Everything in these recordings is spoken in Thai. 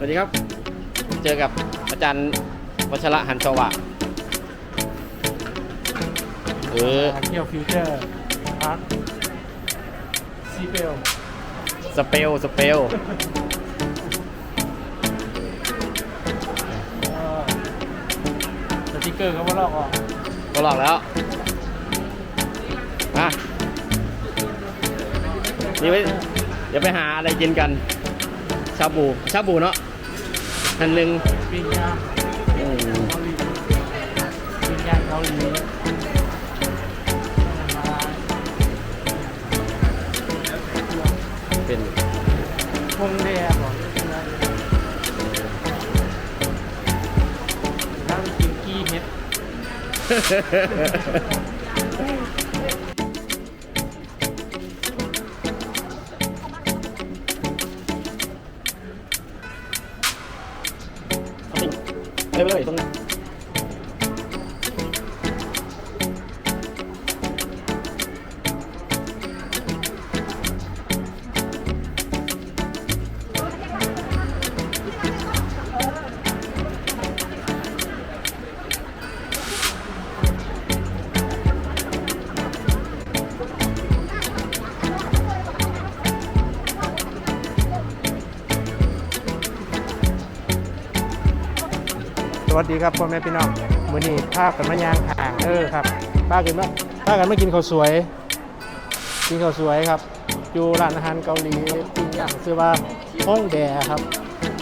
สวัสดีครับ เจอกับอาจารย์วัชระหันสว่างเออเที่ยวฟิวเจอร์พาร์คซีเปลสเปลสเปลสติกเกอร์ก็ว่าลอกออกก็หลอกแล้วมานี่ไว้เดี๋ยวไปหาอะไรกินกัน ชาบู ชาบูเนาะ อันหนึ่งปิ้งย่างอืมเกาหลีปิ้งย่างเกาหลีมาเป็นพงแดงหรอแล้วกินกี้เม็ด เอาไปเลยตรง วัสดีครับพ่อแม่พี่น้องมื้อนี้พากันมาย่างห่างเออครับพากันมาพากันมากินข้าวสวย กินข้าวสวยครับอยู่ร้านอาหารเกาหลีปิ้งย่างชื่อว่าห้องแดครับ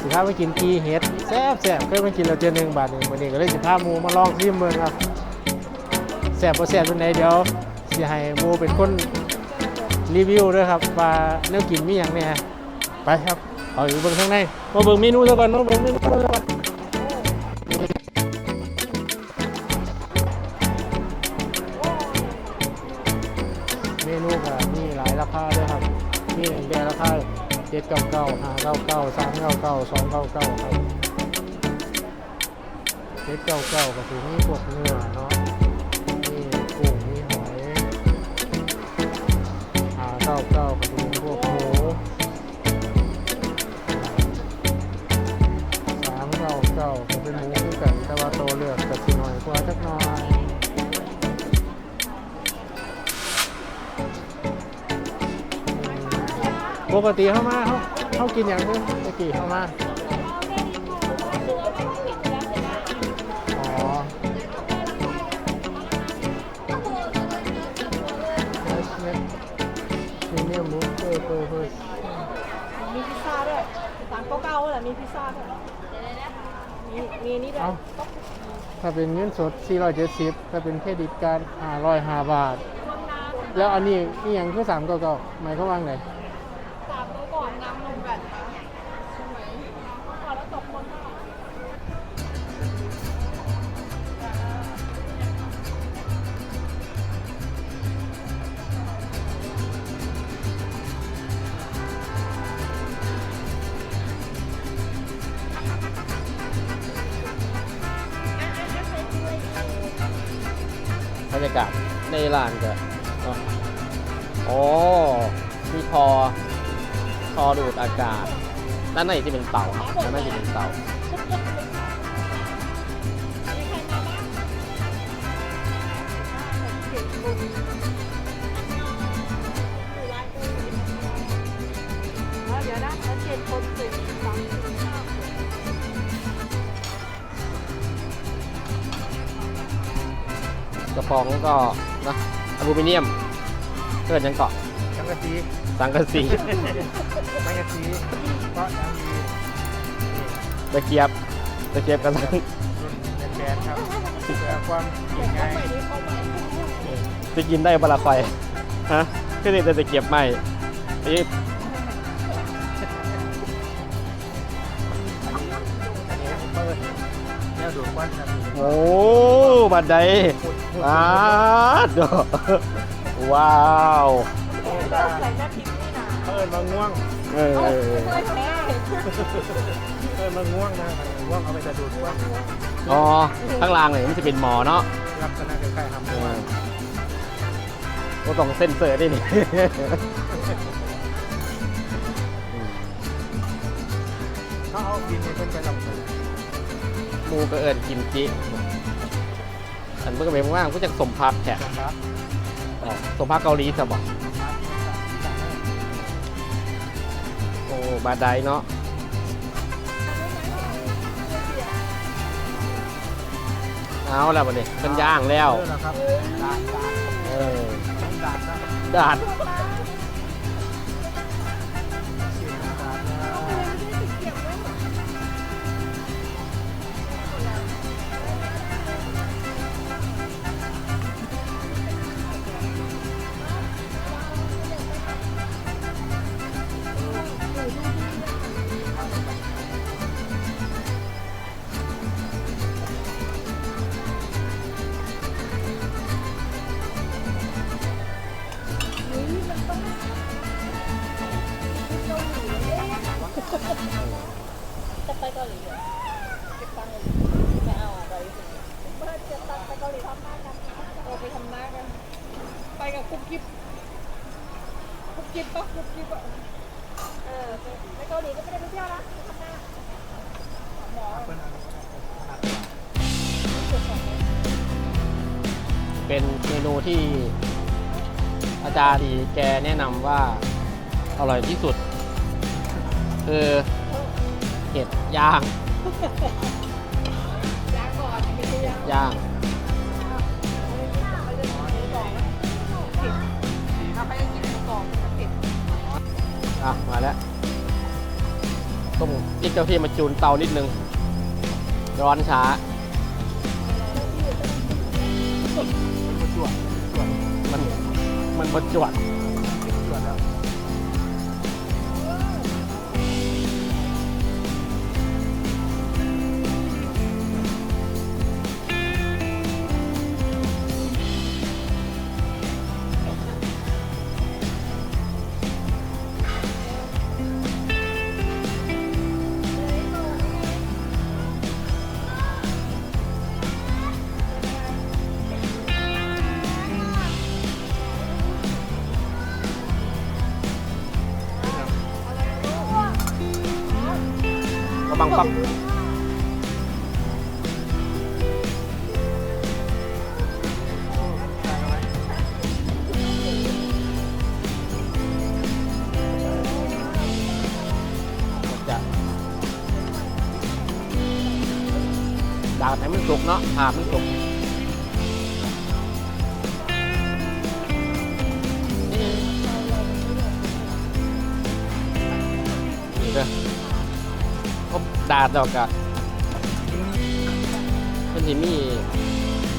สิพาไปกินกีเฮ็ดแซ่บแซ่บเคยมากินแล้วเจอหนึ่งบาทหนึ่งวันนี้ก็เลยสิพาหมูมาลองชิมเมืองครับแซ่บบ่แซ่บเป็นไงเดี๋ยวสิให้หมูเป็นคนรีวิวด้วยครับว่าแนวกินมีอย่างแหน่ยไปครับเอาอยู่เบิ่งข้างในมาเบิ่งเมนูซะก่อนมาเบิ่งเมนูซะก่อน เมนูก็มีหลายราคาด้วยครับ มีหนึ่งแดงราคาเจ็ดเก้าเก้าห้าเก้าเก้าสามเก้าเก้าสองเก้าเก้าครับเจ็ดเก้าเก้าก็คือมีพวกเนื้อเนาะมีกุ้งมีหอยห้าเก้าเก้าก็คือ ปกติเข้ามาเขาเขากินอย่างนึงปกติเข้ามาอ๋อมีเนียมูเปอร์เปอร์เปอร์มีพิซซ่าด้วยสามเก้าๆแหละมีพิซซ่าด้วยมีมีนี่ด้วยเอาถ้าเป็นเงินสด 470 ถ้าเป็นเครดิตการด505 บาท แล้วอันนี้นี่ยังคือ3 9 9หมายความว่าไง ในร้านก็เนาะอ๋อมีทอทอดูดอากาศ ด้านในจะเป็นเตาครับด้านในจะเป็นเตาเดี๋ยวนะแล้วเจ็ดคนสิสามสิบห้ากระป๋องก็ นะอลูมิเนียมเกิดยังเกาะจังกะสีสังกะสีจังกะสีเพราะยังมีตะเกียบตะเกียบกันทั้งรุ่นแบนๆครับเพื่อความกินง่ายจะกินได้ปะละไฟฮะก็เลยแต่ตะเกียบใหม่ไอ้ โอ้บันไดอาดโดว้าวใส่แม่พิมพ์นี่นะเปิดมาง่วงเออเคยแพ้เปิดมาง่วงนะง่วงเอาไปจะดูดควันอ๋อข้างล่างเลยมันจะเป็นหมอเนาะลักษณะคล้ายๆทำเอง่วองก็ต้องเซ็นเซอร์ได้วยนี่เขาเอาดินนี่เพิ่นไปลำเลยห มูก็เอิญกิมจิอันเมื่อกี้เป็นว่างก็จะสมพักแขกครับอ๋อสมพักเกาหลีสบอกโอ้บาไดเนาะเอาแล้วบัดนี้เป็นย่างแล้วเออครับดาด จะไปเกาหลีเหรอเก็บตังค์เลยไม่เอาอะเกาหลีสิเพื่อเก็บตังค์ไปเกาหลีทำหน้ากันเราไปทำหน้ากัน ไปกับคุกกิ๊บคุกกิ๊บปะคุกกิ๊บอะเออไปเกาหลีก็ไม่ได้ไปเที่ยวนะทำหน้าหมอเพิ่นเอาขนาดเป็นเมนูที่อาจารย์ดีแกแนะนำว่าอร่อยที่สุด คือเห็ดย่างยางก่อนย่างเอาไปกินหมูกรอบเผ็ดอะ มาแล้วต้องพริกเจ้าที่มาจูนเตานิดนึง ร้อนช้า มันจวดจวดมันมันบดจวด มันสุกเนาะผ่ามันสุกนี่เด้อพบดาดดอกกะมันจะมี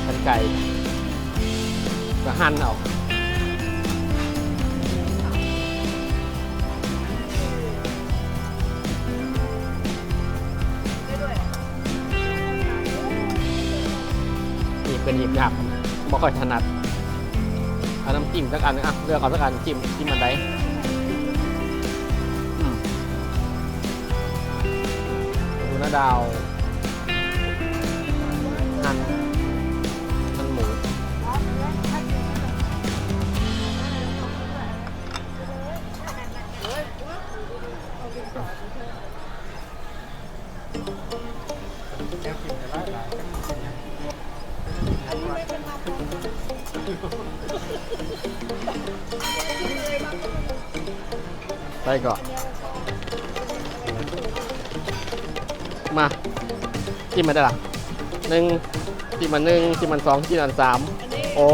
กันไก่ก็หั่นเอา หยิบเป็นหยิบหยับบ่ค่อยถนัดเอาน้ำจิ้มสักอันนึงอะเลือกเอาสักอันจิ้มจิ้มมันได้ดูนะดาวหั่น ไปก่อน มาจิ้มมาได้ละหนึ่งจิ้มมันหนึ่งจิ้มมันสองจิ้มมันสามโอ้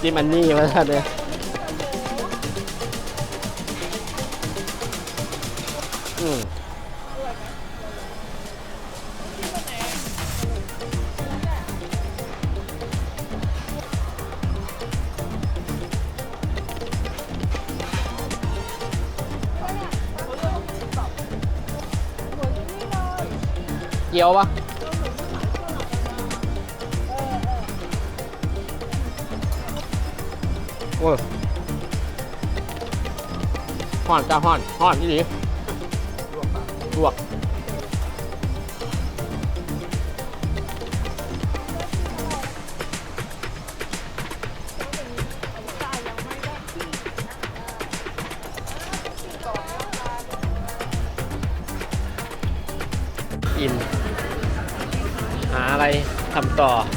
จิ้มมันนี่มาแล้วเนี่ยอืม กี๊ยวปะโอ้ยห่อนจ้าห่อนห่อนที่นี่ลวก ปา